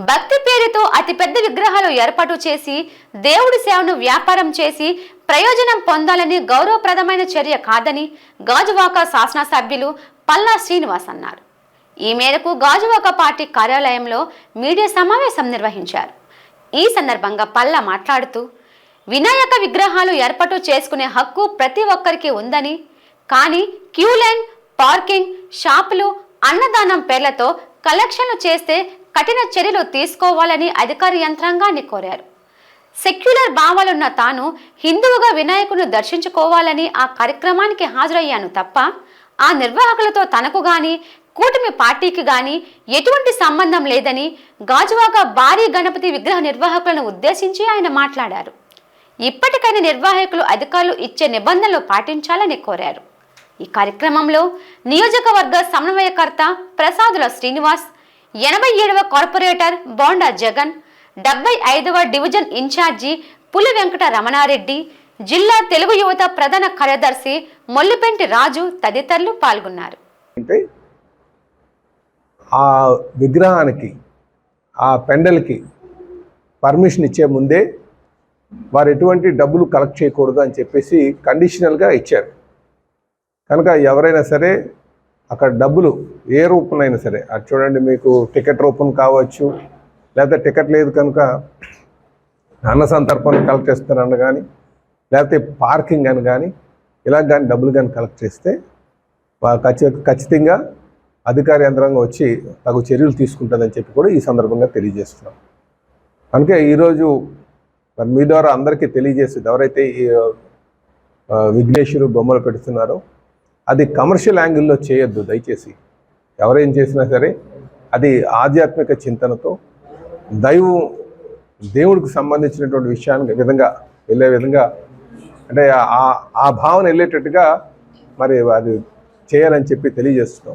భక్తి పేరుతో అతిపెద్ద విగ్రహాలు ఏర్పాటు చేసి దేవుడి సేవను వ్యాపారం చేసి ప్రయోజనం పొందాలని గౌరవప్రదమైన చర్య కాదని గాజువాక శాసనసభ్యులు పల్లా శ్రీనివాస్ అన్నారు. ఈ మేరకు గాజువాక పార్టీ కార్యాలయంలో మీడియా సమావేశం నిర్వహించారు. ఈ సందర్భంగా పల్లా మాట్లాడుతూ వినాయక విగ్రహాలు ఏర్పాటు చేసుకునే హక్కు ప్రతి ఒక్కరికి ఉందని కానీ క్యూలైన్ పార్కింగ్ షాపులు అన్నదానం పేర్లతో కలెక్షన్లు చేస్తే కఠిన చర్యలు తీసుకోవాలని అధికార యంత్రాంగాన్ని కోరారు. సెక్యులర్ భావాలున్న తాను హిందువుగా వినాయకుని దర్శించుకోవాలని ఆ కార్యక్రమానికి హాజరయ్యాను తప్ప ఆ నిర్వాహకులతో తనకు గాని కూటమి పార్టీకి గాని ఎటువంటి సంబంధం లేదని గాజువాక భారీ గణపతి విగ్రహ నిర్వాహకులను ఉద్దేశించి ఆయన మాట్లాడారు. ఇప్పటికైనా నిర్వాహకులు అధికారులు ఇచ్చే నిబంధనలు పాటించాలని కోరారు. ఈ కార్యక్రమంలో నియోజకవర్గ సమన్వయకర్త ప్రసాదుల శ్రీనివాస్ ఎనభై ఏడవ కార్పొరేటర్ బోండా జగన్ డెబ్బై ఐదవ డివిజన్ ఇన్ఛార్జి పులి వెంకట రమణారెడ్డి జిల్లా తెలుగు యువత ప్రధాన కార్యదర్శి మొల్లిపెంటి రాజు తదితరులు పాల్గొన్నారు. అంటే ఆ విగ్రహానికి ఆ పెండల్కి పర్మిషన్ ఇచ్చే ముందే వారు ఎటువంటి డబ్బులు కలెక్ట్ చేయకూడదు అని చెప్పేసి కండిషనల్గా ఇచ్చారు. కనుక ఎవరైనా సరే అక్కడ డబ్బులు ఏ రూపంలో సరే. అది చూడండి మీకు టికెట్ రూపం కావచ్చు లేకపోతే టికెట్ లేదు కనుక అన్న సంతర్పణ కలెక్ట్ చేస్తున్నాను కానీ లేకపోతే పార్కింగ్ అని కానీ ఇలా కానీ డబ్బులు కానీ కలెక్ట్ చేస్తే ఖచ్చితంగా అధికార యంత్రాంగం వచ్చి తగు చర్యలు తీసుకుంటుందని చెప్పి కూడా ఈ సందర్భంగా తెలియజేస్తున్నాం. అందుకే ఈరోజు మీ ద్వారా అందరికీ తెలియజేసేది ఎవరైతే ఈ విఘ్నేశ్వరు బొమ్మలు పెడుతున్నారో అది కమర్షియల్ యాంగిల్లో చేయొద్దు దయచేసి. ఎవరేం చేసినా సరే అది ఆధ్యాత్మిక చింతనతో దైవం దేవుడికి సంబంధించినటువంటి విషయానికి విధంగా వెళ్ళే విధంగా అంటే ఆ ఆ భావన వెళ్ళేటట్టుగా మరి అది చేయాలని చెప్పి తెలియజేస్తున్నాం.